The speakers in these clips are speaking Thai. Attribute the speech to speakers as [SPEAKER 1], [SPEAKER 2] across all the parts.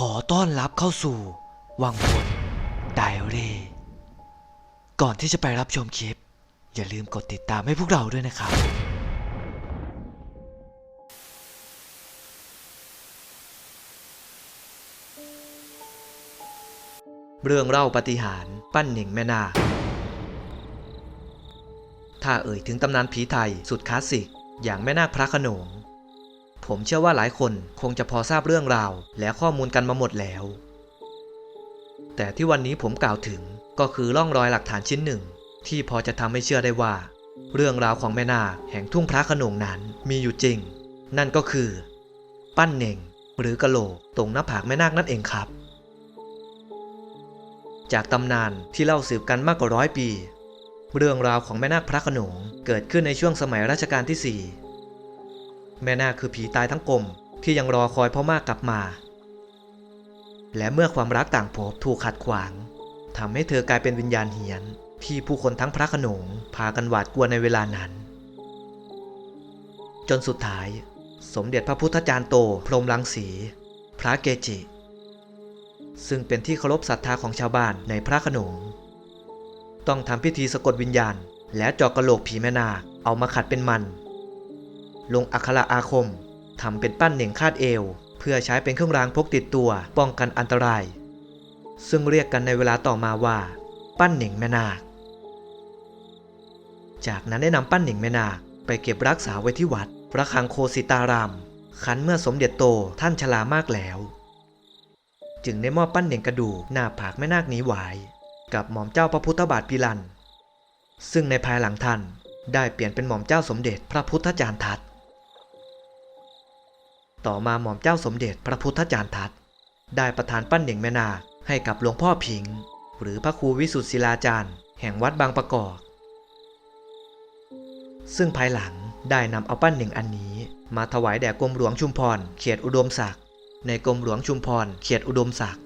[SPEAKER 1] ขอต้อนรับเข้าสู่ วังวนไดอารี่ก่อนที่จะไปรับชมคลิป อย่าลืมกดติดตามให้พวกเราด้วยนะครับ เรื่องเล่าปฏิหารปั้นหนิงแม่นา ถ้าเอ่ยถึงตำนานผีไทยสุดคลาสสิก อย่างแม่นาคพระขนง ผมเชื่อว่าหลายคนคงจะพอทราบเรื่องราว และข้อมูลกันมาหมดแล้ว แต่ที่วันนี้ผมกล่าวถึงก็คือร่องรอยหลักฐานชิ้นหนึ่ง ที่พอจะทำให้เชื่อได้ว่า เรื่องราวของแม่นาคแห่งทุ่งพระขนงนั้นมีอยู่จริง นั่นก็คือ ปั้นเน่ง หรือกะโหลกตรงหน้าผากแม่นาคนั่นเองครับ จากตำนานที่เล่าสืบกันมากกว่าร้อยปี เรื่องราวของแม่นาคพระขนงเกิดขึ้นในช่วงสมัยรัชกาลที่4 แม่นาคคือผีตายทั้งกลมที่ยังรอคอยพ่อมากกลับมา และเมื่อความรักต่างภพถูกขัดขวางทำให้เธอกลายเป็นวิญญาณเหียน ที่ผู้คนทั้งพระขนงพากันหวาดกลัวในเวลานั้น จนสุดท้าย สมเด็จพระพุทธจารย์โต พรหมรังสี พระเกจิ ซึ่งเป็นที่เคารพศรัทธาของชาวบ้านในพระขนงต้องทำพิธีสะกดวิญญาณ และจอกกระโหลกผีแม่นาคเอามาขัดเป็นมัน ลงอักขระอาคมทำเป็นปั้นเหน่งคาดเอว เพื่อใช้เป็นเครื่องรางพกติดตัวป้องกันอันตราย ซึ่งเรียกกันในเวลาต่อมาว่า ปั้นเหน่งแม่นาค จากนั้นได้นำปั้นเหน่งแม่นาคไปเก็บรักษาไว้ที่วัด พระคังโคสิตารามคันเมื่อสมเด็จโตท่านชรามากแล้ว จึงได้มอบปั้นเหน่งกระดูกหน้าผากแม่นาคนี้ไว้กับหม่อมเจ้าพระพุทธบาทพิรัน ซึ่งในภายหลังท่านได้เปลี่ยนเป็นหม่อมเจ้าสมเด็จพระพุทธจารย์ทัต ต่อมาหม่อมเจ้าสมเด็จพระพุทธจารย์ทัตได้ประทานปั้นเหน่งแม่นาคให้กับหลวงพ่อผิง หรือพระครูวิสุทธิศิลาจารย์ แห่งวัดบางประกอบ ซึ่งภายหลังได้นำเอาปั้นเหน่งอันนี้ มาถวายแด่กรมหลวงชุมพรเขตอุดมศักดิ์ในกรมหลวงชุมพรเขตอุดมศักดิ์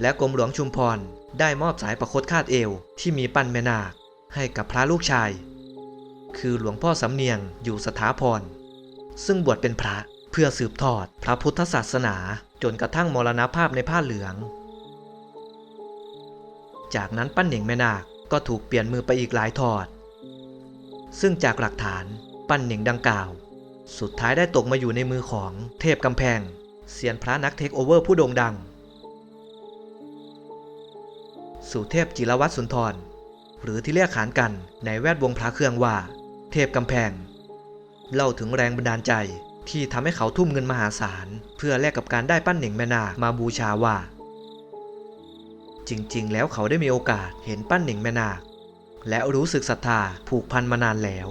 [SPEAKER 1] และกรมหลวงชุมพรได้มอบสายประคตคาดเอวที่มีปั้นแม่นาคให้กับพระลูกชาย คือหลวงพ่อสำเนียงอยู่สถาพร ซึ่งบวชเป็นพระเพื่อสืบทอดพระพุทธศาสนาจนกระทั่งมรณภาพในผ้าเหลือง จากนั้นปั้นเหน่งแม่นาคก็ถูกเปลี่ยนมือไปอีกหลายทอด ซึ่งจากหลักฐานปั้นเหน่งดังกล่าว สุดท้ายได้ตกมาอยู่ในมือของเทพกำแพงเซียนพระนักเทคโอเวอร์ผู้โด่งดังสู่เทพจิรวัตรสุนทร หรือที่เรียกขานกันในแวดวงพระเครื่องว่า เทพกำแพง เล่าถึงแรงบันดาลใจ ที่ทำให้เขาทุ่มเงินมหาศาล เพื่อแลกกับการได้ปั้นเหน่งแม่นาคมาบูชาว่า จริงๆ แล้วเขาได้มีโอกาสเห็นปั้นเหน่งแม่นาคและรู้สึกศรัทธาผูกพันมานานแล้ว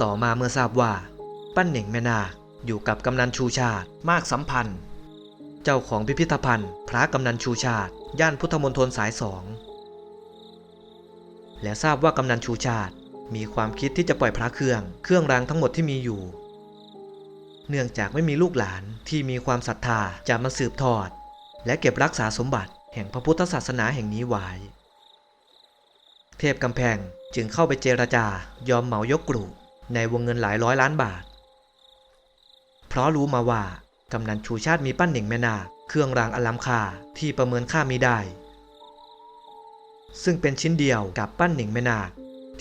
[SPEAKER 1] ต่อมาเมื่อทราบว่า ปั้นเหน่งแม่นาคอยู่กับกำนันชูชาติมากสัมพันธ์ เจ้าของพิพิธภัณฑ์ พระกำนันชูชาติ ย่านพุทธมณฑลสายสองและทราบว่ากำนันชูชาติ มีความคิดที่จะปล่อยพระเครื่อง เครื่องรางทั้งหมดที่มีอยู่ เนื่องจากไม่มีลูกหลานที่มีความศรัทธาจะมาสืบทอด และเก็บรักษาสมบัติแห่งพระพุทธศาสนาแห่งนี้ไว้เทพกำแพงจึงเข้าไปเจรจายอมเหมายกกลุ่ในวงเงินหลายร้อยล้านบาท เพราะรู้มาว่ากำนันชูชาติมีปั้นหน่งแม่นาเครื่องรางอลัมคาที่ประเมินค่าม่ได้ ซึ่งเป็นชิ้นเดียวกับปั้นหน่งแม่นาค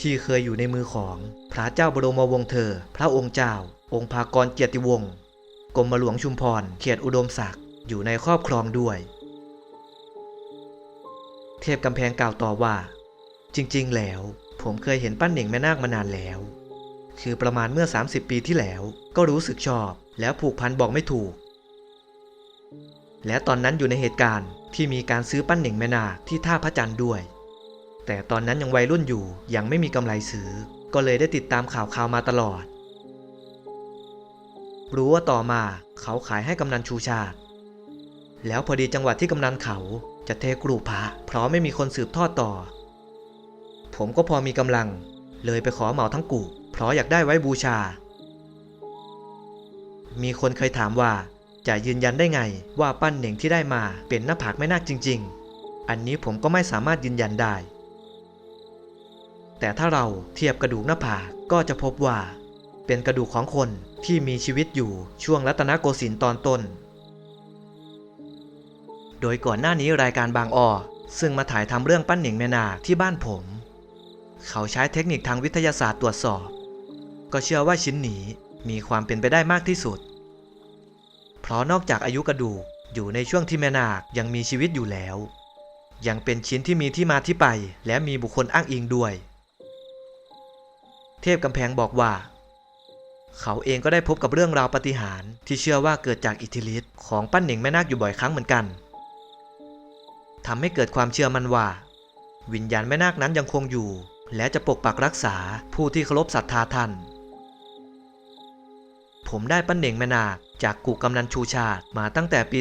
[SPEAKER 1] ที่เคยอยู่ในมือของพระเจ้าบรมวงศ์เธอ พระองค์เจ้า องค์ภากรเกียรติวงศ์กรมหลวงชุมพรเขตอุดมศักดิ์อยู่ในครอบครองด้วย เทพกำแพงกล่าวต่อว่า จริงๆ แล้ว ผมเคยเห็นปั้นเหน่งแม่นาคมานานแล้ว คือประมาณเมื่อ 30 ปีที่แล้วก็รู้สึกชอบแล้วผูกพันบอกไม่ถูก และตอนนั้นอยู่ในเหตุการณ์ที่มีการซื้อปั้นเหน่งแม่นาคที่ท่าพระจันทร์ด้วย แต่ตอนนั้นยังวัยรุ่นอยู่ยังไม่มีกำไรซื้อ ก็เลยได้ติดตามข่าวข่าวมาตลอด รู้ว่าต่อมาเขาขายให้กำนันชูชาติ แล้วพอดีจังหวัดที่กำนันเขาจะเทกรูปพระเพราะไม่มีคนสืบทอดต่อ ผมก็พอมีกำลัง เลยไปขอเหมาทั้งกูเพราะอยากได้ไว้บูชา มีคนเคยถามว่าจะยืนยันได้ไงว่าปั้นเหน่งที่ได้มาเป็นหน้าผากแม่นาคจริง ๆ อันนี้ผมก็ไม่สามารถยืนยันได้ แต่ถ้าเราเทียบกระดูกหน้าผากก็จะพบว่า เป็นกระดูกของคนที่มีชีวิตอยู่ช่วงรัตนโกสินทร์ตอนต้น โดยก่อนหน้านี้รายการบางอ้อซึ่งมาถ่ายทำเรื่องปั้นหนิงแม่นาคที่บ้านผม เขาใช้เทคนิคทางวิทยาศาสตร์ตรวจสอบ ก็เชื่อว่าชิ้นนี้มีความเป็นไปได้มากที่สุด เพราะนอกจากอายุกระดูกอยู่ในช่วงที่แม่นาคยังมีชีวิตอยู่แล้ว ยังเป็นชิ้นที่มีที่มาที่ไปและมีบุคคลอ้างอิงด้วย เทพกำแพงบอกว่า เขาเองก็ได้พบกับเรื่องราวปฏิหารที่เชื่อว่าเกิดจากอิทธิฤทธิ์ของปั้นหนิงแม่นาคอยู่บ่อยครั้งเหมือนกันทำให้เกิดความเชื่อมันว่า วิญญาณแม่นาคนั้นยังคงอยู่ และจะปกปักรักษาผู้ที่เคารพศรัทธาท่านผมได้ปั้นเหน่งแม่นาคจากกูกำนันชูชาติมาตั้งแต่ปี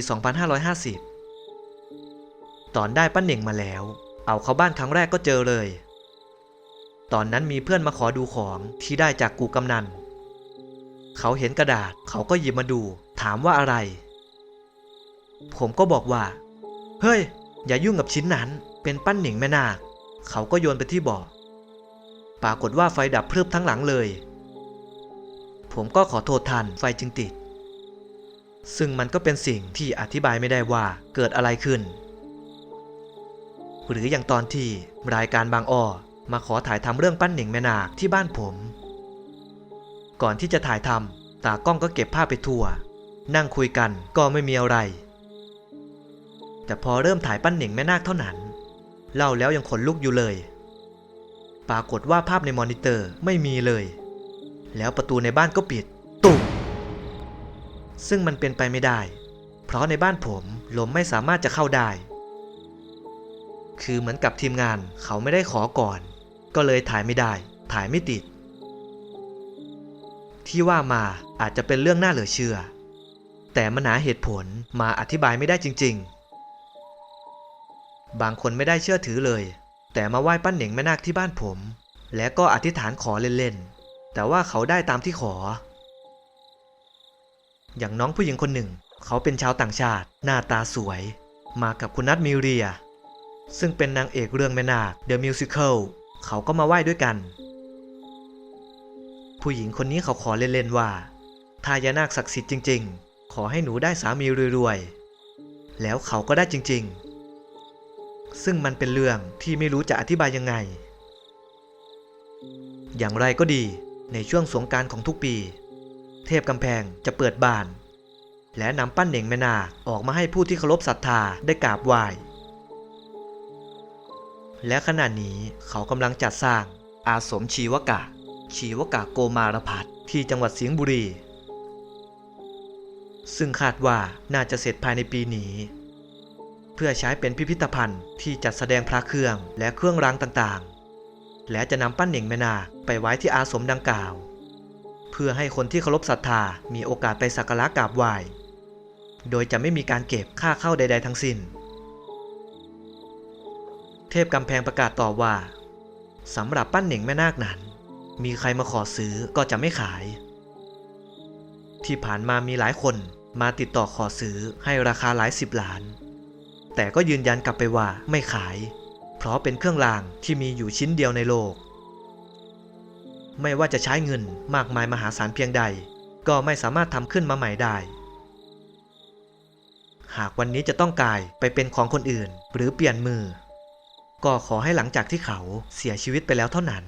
[SPEAKER 1] 2550 ตอนได้ปั้นเหน่งมาแล้ว เอาเข้าบ้านครั้งแรกก็เจอเลย ตอนนั้นมีเพื่อนมาขอดูของที่ได้จากกูกำนัน เขาเห็นกระดาษเขาก็หยิบมาดู ถามว่าอะไร ผมก็บอกว่า เฮ้ย อย่ายุ่งกับชิ้นนั้น เป็นปั้นหน่งแม่นาค เขาก็โยนไปที่บ่อ ปรากฏว่าไฟดับพรึบทั้งหลังเลย ผมก็ขอโทษทันไฟจึงติด ซึ่งมันก็เป็นสิ่งที่อธิบายไม่ได้ว่าเกิดอะไรขึ้น หรืออย่างตอนที่รายการบางอ้อ มาขอถ่ายทำเรื่องปั้นเหน่งแม่นาคที่บ้านผม ก่อนที่จะถ่ายทำตากล้องก็เก็บภาพไปทั่ว นั่งคุยกันก็ไม่มีอะไร แต่พอเริ่มถ่ายปั้นเหน่งแม่นาคเท่านั้น เล่าแล้วยังขนลุกอยู่เลย ปรากฏว่าภาพในมอนิเตอร์ไม่มีเลย แล้วประตูในบ้านก็ปิด ตุ่มซึ่งมันเป็นไปไม่ได้ เพราะในบ้านผมลมไม่สามารถจะเข้าได้ คือเหมือนกับทีมงานเขาไม่ได้ขอก่อน ก็เลยถ่ายไม่ได้ ถ่ายไม่ติด ที่ว่ามาอาจจะเป็นเรื่องน่าเหลือเชื่อ แต่มันหาเหตุผลมาอธิบายไม่ได้จริง ๆ บางคนไม่ได้เชื่อถือเลย แต่มาไหว้ปั้นเหน่งแม่นาคที่บ้านผม และก็อธิษฐานขอเล่นๆ แต่ว่าเขาได้ตามที่ขอ อย่างน้องผู้หญิงคนหนึ่ง เขาเป็นชาวต่างชาติ หน้าตาสวย มากับคุณนัทมิเรีย ซึ่งเป็นนางเอกเรื่องแม่นาค The Musical เขาก็มาไหว้ด้วยกัน ผู้หญิงคนนี้เขาขอเล่นๆว่า ถ้ายานาคศักดิ์สิทธิ์จริง ๆ ขอให้หนูได้สามีรวยๆ แล้วเขาก็ได้จริง ๆ ซึ่งมันเป็นเรื่องที่ไม่รู้จะอธิบายยังไง อย่างไรก็ดีในช่วงสงกรารของทุกปี เทพกำแพงจะเปิดบาน และนำปั้นเหน่งแม่นาออกมาให้ผู้ที่เคารพศรัทธาได้กราบไหว้ และขณะนี้เขากำลังจัดสร้างอาสมชีวกะ ชีวกะโกมารพัฒที่จังหวัดสิงห์บุรี ซึ่งคาดว่าน่าจะเสร็จภายในปีนี้ เพื่อใช้เป็นพิพิธภัณฑ์ที่จัดแสดงพระเครื่องและเครื่องรางต่างๆ และจะนำปั้นเหน่งแม่นาไปไว้ที่อาสมดังกล่าว เพื่อให้คนที่เคารพศรัทธามีโอกาสไปสักการะกราบไหว้โดยจะไม่มีการเก็บค่าเข้าใด ๆ ทั้งสิ้น เทพกำแพงประกาศต่อว่าสำหรับปั้นเหน่งแม่นาคนั้น มีใครมาขอซื้อก็จะไม่ขาย ที่ผ่านมามีหลายคนมาติดต่อขอซื้อให้ราคาหลายสิบล้าน แต่ก็ยืนยันกลับไปว่าไม่ขาย เพราะเป็นเครื่องรางที่มีอยู่ชิ้นเดียวในโลก ไม่ว่าจะใช้เงินมากมายมหาศาลเพียงใด ก็ไม่สามารถทำขึ้นมาใหม่ได้ หากวันนี้จะต้องกลายไปเป็นของคนอื่น หรือเปลี่ยนมือ ก็ขอให้หลังจากที่เขาเสียชีวิตไปแล้วเท่านั้น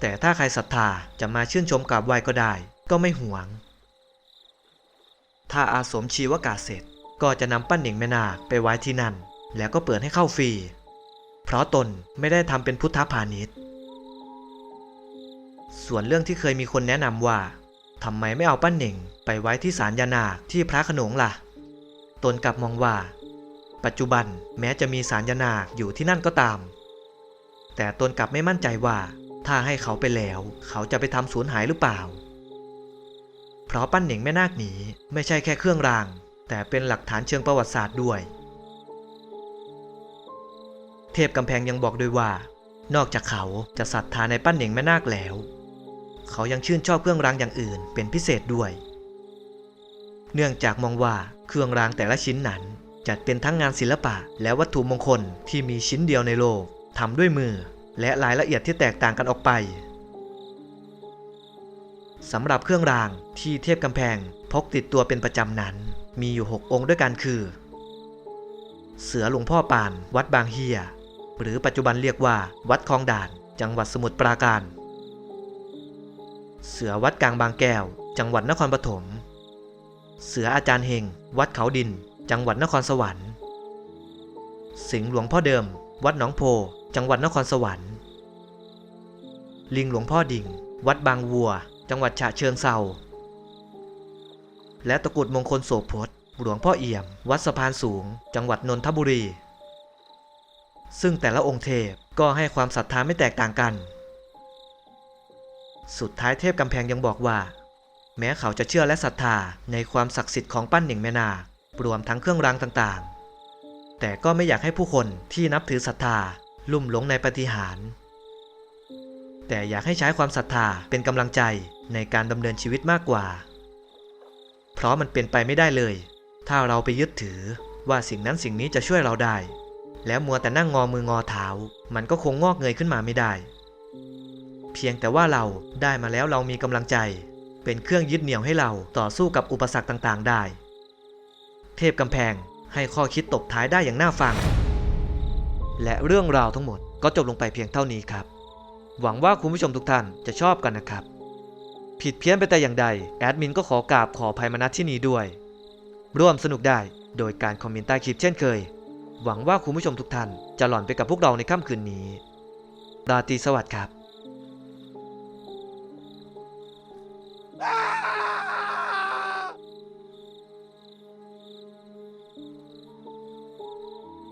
[SPEAKER 1] แต่ถ้าใครศรัทธาจะมาชื่นชมกราบไหว้ก็ได้ ก็ไม่หวง ถ้าอาสมชีวกาเสร็จก็จะนำปั้นเหน่งแม่นาคไปไว้ที่นั่น แล้วก็เปิดให้เข้าฟรี เพราะตนไม่ได้ทำเป็นพุทธพาณิชย์ ส่วนเรื่องที่เคยมีคนแนะนำว่าทำไมไม่เอาปั้นเหน่งไปไว้ที่ศาลยานาคที่พระขนงล่ะ ตนกลับมองว่า ปัจจุบันแม้จะมีศาลยนาคอยู่ที่นั่นก็ตาม แต่ตนกลับไม่มั่นใจว่าถ้าให้เขาไปแล้ว เขาจะไปทำสูญหายหรือเปล่า เพราะปั้นเหน่งแม่นาคนี้ไม่ใช่แค่เครื่องราง แต่เป็นหลักฐานเชิงประวัติศาสตร์ด้วย เทพกำแพงยังบอกด้วยว่า นอกจากเขาจะศรัทธาในปั้นเหน่งแม่นาคแล้ว เขายังชื่นชอบเครื่องรางอย่างอื่นเป็นพิเศษด้วย เนื่องจากมองว่าเครื่องรางแต่ละชิ้นนั้น จัดเป็นทั้งงานศิลปะ และวัตถุมงคลที่มีชิ้นเดียวในโลกทำด้วยมือ และรายละเอียดที่แตกต่างกันออกไปสำหรับเครื่องรางที่เทพกำแพงพกติดตัวเป็นประจำนั้น มีอยู่ 6 องค์ด้วยกันคือ เสือหลวงพ่อปาน วัดบางเฮีย หรือปัจจุบันเรียกว่า วัดคลองด่าน จังหวัดสมุทรปราการ เสือวัดกลางบางแก้ว จังหวัดนครปฐม เสืออาจารย์เฮง วัดเขาดิน จังหวัดนครสวรรค์ สิงห์หลวงพ่อเดิม วัดหนองโพ จังหวัดนครสวรรค์ ลิงหลวงพ่อดิ่ง วัดบางวัว จังหวัดฉะเชิงเซาและตะกุดมงคลโสพธหลวงพ่อเอี่ยม วัดสะพานสูง จังหวัดนนทบุรี ซึ่งแต่ละองค์เทพก็ให้ความศรัทธาไม่แตกต่างกัน สุดท้ายเทพกำแพงยังบอกว่า แม้เขาจะเชื่อและศรัทธาในความศักดิ์สิทธิ์ของปั้นหนิงแม่นาค รวมทั้งเครื่องรางต่างๆ แต่ก็ไม่อยากให้ผู้คนที่นับถือศรัทธาลุ่มหลงในปฏิหาร แต่อยากให้ใช้ความศรัทธาเป็นกำลังใจในการดำเนินชีวิตมากกว่า เพราะมันเป็นไปไม่ได้เลย ถ้าเราไปยึดถือว่าสิ่งนั้นสิ่งนี้จะช่วยเราได้ แล้วมัวแต่นั่งงอมืองอเท้า มันก็คงงอกเงยขึ้นมาไม่ได้ เพียงแต่ว่าเราได้มาแล้วเรามีกำลังใจ เป็นเครื่องยึดเหนี่ยวให้เราต่อสู้กับอุปสรรคต่างๆ ได้ เทพกำแพงให้ข้อคิดตบท้ายได้อย่างน่าฟัง และเรื่องราวทั้งหมดก็จบลงไปเพียงเท่านี้ครับ หวังว่าคุณผู้ชมทุกท่านจะชอบกันนะครับ ผิดเพี้ยนไปแต่อย่างใด แอดมินก็ขอกราบขออภัยมาณที่นี้ด้วย ร่วมสนุกได้โดยการคอมเมนต์ใต้คลิปเช่นเคย หวังว่าคุณผู้ชมทุกท่านจะหล่อนไปกับพวกเราในค่ำคืนนี้ราตรีสวัสดิ์ครับ